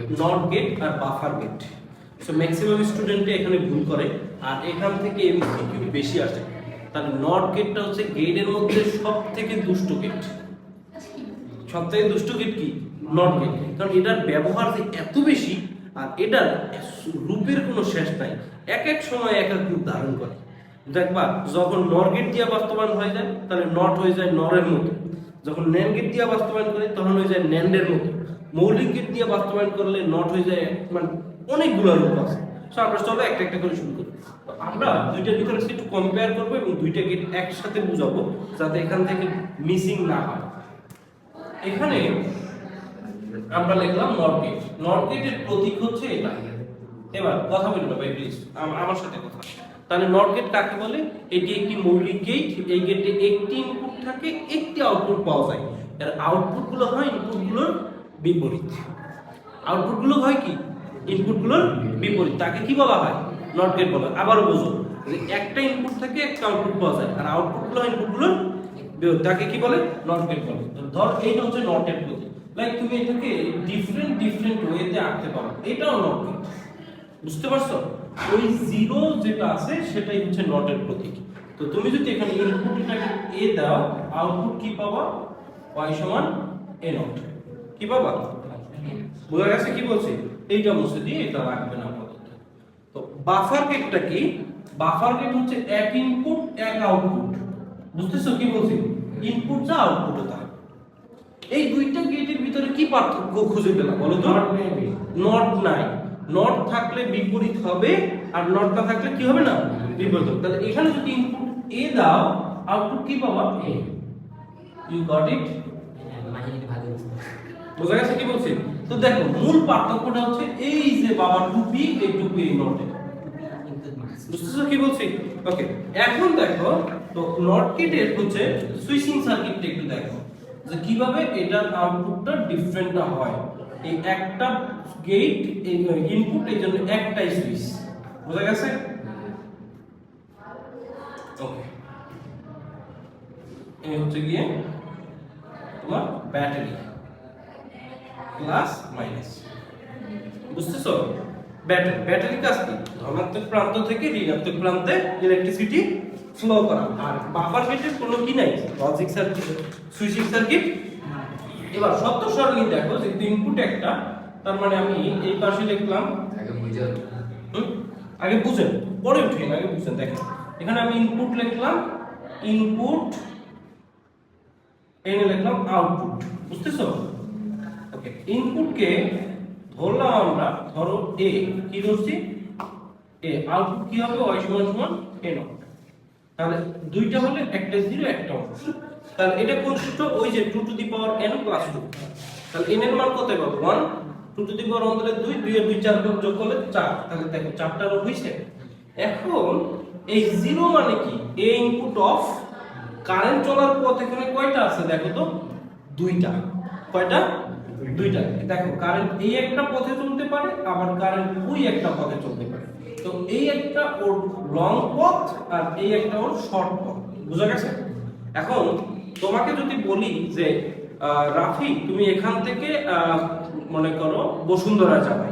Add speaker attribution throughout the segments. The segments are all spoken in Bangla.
Speaker 1: নট গেট আর বাফার গেট সো ম্যাক্সিমাম স্টুডেন্টে এখানে ভুল করে, আর এখান থেকে এমসিকিউ বেশি আসে। তাহলে নট গেটটা হচ্ছে গেটের মধ্যে সব থেকে দুষ্ট গেট সব থেকে দুষ্ট গেট কি? নট গেট কারণ এটার ব্যবহার যে এত বেশি, আর এটার রূপের কোনো শেষ নাই। এক এক সময় এক এক রূপ ধারণ করে। দেখবা, যখন নর গেট দিয়ে বাস্তবায়ন হয়ে যায়, তাহলে নট হয়ে যায় নরের মতো। যখন ন্যান গেট দিয়ে বাস্তবায়ন করে, তখন হয়ে যায় ন্যান্ডের মতো। মৌলিক গেট দিয়ে বাস্তবায়ন করলে নট হয়ে যায় মানে অনেকগুলো রূপ আছে। সো আমরা চলো একটা একটা করে শুরু করি। আমরা দুইটার ভিতরে একটু কম্পেয়ার করব এবং দুইটা গেট একসাথে বুঝাবো, যাতে এখান থেকে মিসিং না হয়। এখানে আমরা লিখলাম নট গেটের প্রতীক হচ্ছে এটা। এবার কথা বলি না ভাই প্লিজ আমার সাথে কথা। তাহলে নট গেট কাকে বলে? এটি একটি মৌলিক গেট এই গেটে একটি ইনপুট থাকে, একটি আউটপুট পাওয়া যায়। এর আউটপুটগুলো হয় ইনপুটগুলোর বিপরীত। আউটপুটগুলো হয় কি? ইনপুটগুলোর বিপরীত। তাকে কি বলা হয়? নট গেট বলা হয়। আবারও বুঝো যে একটা ইনপুট থাকে একটা আউটপুট পাওয়া যায়। আর আউটপুটগুলো ইনপুটগুলোর বিপরীত। তাকে কি বলে? নট গেট বলে। ধর এইটা হচ্ছে নট নটের প্রতীক লাইক তুমি এটাকে ডিফারেন্ট ডিফারেন্ট ওয়েতে আঁকতে পারো। এটাও নট গেট বুঝতে পারছ? ওই জিরো যেটা আছে, সেটাই হচ্ছে নটের প্রতীক। তো তুমি যদি এখানে ইনপুটটাকে এ দাও আউটপুট কি পাবা? Y সমান এ নট কি পাবা বোঝা গেছে কি বলছি? এইটা মুছে দিয়ে এটা রাখবে না আপাতত তো বাফার গেটটা কি? বাফার গেট হচ্ছে এক ইনপুট এক আউটপুট বুঝতেছো কি বলছি? ইনপুট যা আউটপুট তা। এই দুইটা গেটের ভিতরে কি পার্থক্য খুঁজে পেলাম বলো তো? নট নাই। নট থাকলে বিপরীত হবে আর নট না থাকলে কি হবে না? বিপরীত হবে। তাহলে এখানে যদি ইনপুট এ দাও আউটপুট কি পাবা? এ ইউ গট ইট বোঝা গেছে কি বলছি? তো দেখো, মূল পার্থক্যটা হচ্ছে এই যে বাবা টুপি, এই টুপি এই নটে বুঝতেছো কি বলছি? ওকে এখন দেখো, তো নট কিটের হচ্ছে সুইচিং সার্কিটটা একটু দেখো। যে কীভাবে এটার আউটপুটটা ডিফারেন্ট না হয়। এই একটা গেট ইনপুট এই জন্য একটাই সুইচ বোঝা গেছে? ওকে এই হচ্ছে গিয়ে তোমার ব্যাটারি প্লাস মাইনাস বুঝতেছো? ব্যাটারি ব্যাটারি কাজ কি? ধনাত্মক প্রান্ত থেকে ঋণাত্মক প্রান্তে ইলেকট্রিসিটি ফ্লো করা। আর বাফার গেটের কোনো কি নাই? লজিক সার্কিট সুইচিং সার্কিট এবার সত্য সরলি দেখো যে ইনপুট একটা তার মানে আমি এই পাশে লিখলাম হুম? আগে বুঝেন পরে উঠেন আগে বুঝেন দেখেন। এখানে আমি ইনপুট লিখলাম ইনপুট এনে লিখলাম আউটপুট বুঝতেছো? ইনপুটকে ধরলাম আমরা, ধরো এ কি ধরছি? এ আউটপুট কি হবে? y সমান সমান এ নট তাহলে দুইটা হলে একটা জিরো একটা ওয়ান তাহলে এটা কোন সূত্র? ওই যে two two the power N plus two তাহলে এন এর মান কত পাবো? One two two the power দিলে দুই দুই দুই, চার যোগ করলে চার। তাহলে দেখো, চারটা রোগ হয়েছে এখন এই জিরো মানে কি? এ ইনপুট অফ কারেন্ট চলার পথ এখানে কয়টা আছে দেখো তো? দুইটা। কয়টা? দুইটা। দেখো কারেন্ট এই একটা পথে চলতে পারে, আবার কারেন্ট ওই একটা পথে চলতে পারে। তো এই একটা ওর লং পথ আর এই একটা ওর শর্ট পথ। বুঝা গেছে? এখন তোমাকে যদি বলি যে রাফি, তুমি এখান থেকে মনে করো বসুন্ধরা যাবে।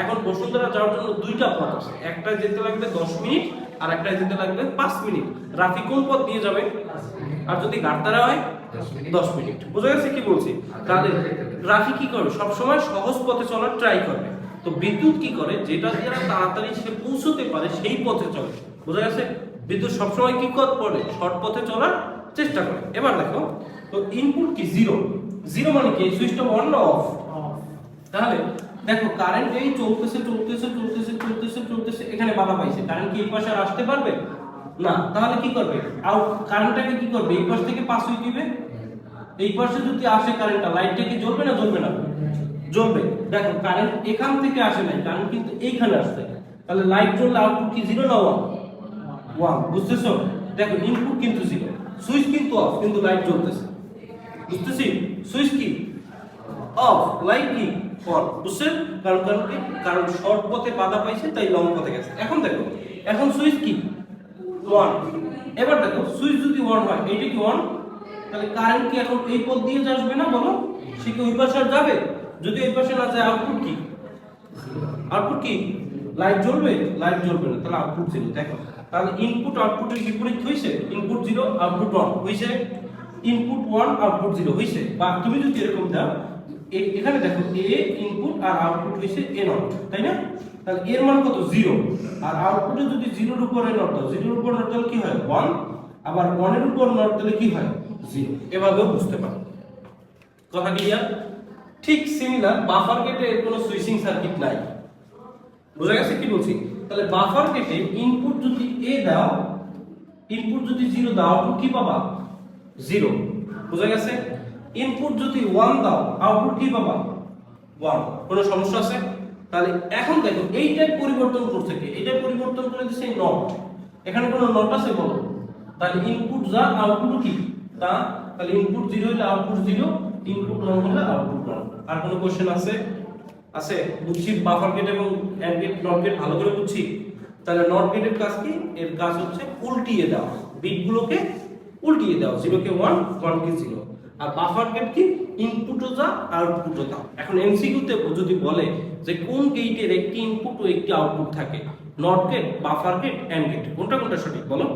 Speaker 1: এখন বসুন্ধরা যাওয়ার জন্য দুইটা পথ আছে। একটা যেতে লাগবে দশ মিনিট আর একটা যেতে লাগবে পাঁচ মিনিট। রাফি কোন পথ দিয়ে যাবে? আর যদি গাড়তারা হয়? দশ মিনিট। বোঝা গেছে কি বলছি? তাহলে রাফি কি করবে? সবসময় সহজ পথে চলার ট্রাই করবে। তো বিদ্যুৎ কি করে? যেটা দিয়ে তাড়াতাড়ি সে পৌঁছতে পারে সেই পথে চলে। বোঝা গেছে? বিদ্যুৎ সবসময় কি পথ পড়ে? শর্ট পথে চলার চেষ্টা করে। এবার দেখো তো ইনপুট কি? জিরো জিরো মানে কি? সুইচটা অন অফ তাহলে দেখো কারেন্ট এই চলতেছে চলতেছে চলতেছে চলতেছে চলতেছে, এখানে বাধা পাইছে। কারেন্ট কি এই পাশে আর আসতে পারবে? না। তাহলে কি করবে? আউট কারেন্টটাকে কি করবে? এই পাশ থেকে পাস হয়ে দিবে এই পাশে যদি আসে কারেন্টটা লাইটটা কি জ্বলবে না জ্বলবে না? জ্বলবে। দেখো কারেন্ট এখান থেকে আসে নাই কারেন্ট কিন্তু এইখানে আসছে। তাহলে লাইট জ্বললে আউটপুট কি জিরো না ওয়ান ওয়ান বুঝতেছো? দেখো ইনপুট কিন্তু জিরো সুইচ কিন্তু অফ কিন্তু লাইট জ্বলতেছে। বুঝতেছি? সুইচ কি? অফ লাইট কি? অন বুঝছেন? কারণ কারণ কি? কারণ শর্ট পথে বাধা পাইছে, তাই লং পথে গেছে। এখন দেখো, এখন সুইচ কি? ওয়ান এবার দেখো সুইচ যদি ওয়ান হয়, এইটা কি ওয়ান তাহলে কারেন্ট কি এখন এই পথ দিয়ে আসবে না বলো? সে কি ওই পাশে যাবে? যদি ওই পাশে না যায় আউটপুট কি? আউটপুট কি? লাইট জ্বলবে? লাইট জ্বলবে না। তাহলে আউটপুট জিরো দেখো। তাহলে ইনপুট আউটপুটের বিপরীত হয়েছে ইনপুট জিরো আউটপুট ওয়ান হয়েছে ইনপুট ওয়ান আউটপুট জিরো হয়েছে বা তুমি যদি এরকম দাও এখানে দেখো, এ ইনপুট আর আউটপুট হয়েছে এ নট তাই না? তাহলে এর মান কত? জিরো আর আউটপুটে যদি জিরোর উপরে নট দাও জিরোর উপর নট দিলে কি হয়? ওয়ান আবার ওয়ানের উপর নট দিলে কি হয়? জিরো এভাবেও বুঝতে পারো। কথা ক্লিয়ার ঠিক সিমিলার বাফার গেটে কোনো সুইচিং সার্কিট নাই। বোঝা গেছে কি বলছি? তাহলে বাফার গেটে ইনপুট যদি এ দাও ইনপুট যদি জিরো দাও আউটপুট কি পাবা? জিরো বোঝা গেছে? ইনপুট যদি ওয়ান দাও আউটপুট কি পাবা? ওয়ান কোনো সমস্যা আছে? তাহলে এখন দেখো এইটাই পরিবর্তন করছে কি? এইটাই পরিবর্তন করে দিচ্ছে নট এখানে কোনো নট আছে বলো? তাহলে ইনপুট যা আউটপুট কি? তা, তাহলে ইনপুট জিরো হলে আউটপুট জিরো ইনপুট ওয়ান হলে আউটপুট ওয়ান আর কোনো কোশ্চেন আছে? আছে? বুঝছি বাফার গেট এবং অ্যান্ড গেট নট গেট ভালো করে বুঝছি? তাহলে নট গেটের কাজ কি? এর কাজ হচ্ছে উল্টিয়ে দেওয়া। বিটগুলোকে উল্টিয়ে দেওয়া। জিরোকে ওয়ান ওয়ান কে জিরো আর বাফার গেট কি? ইনপুটও যা আউটপুটও তা এখন এমসিকিউতে যদি বলে যে কোন গেটের একটি ইনপুট ও একটি আউটপুট থাকে not gate buffer gate and gate কোনটা কোনটা সঠিক বলো?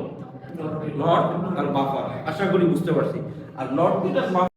Speaker 1: নট আর বাফার আশা করি বুঝতে পারছি। আর নট গেট আর বাফার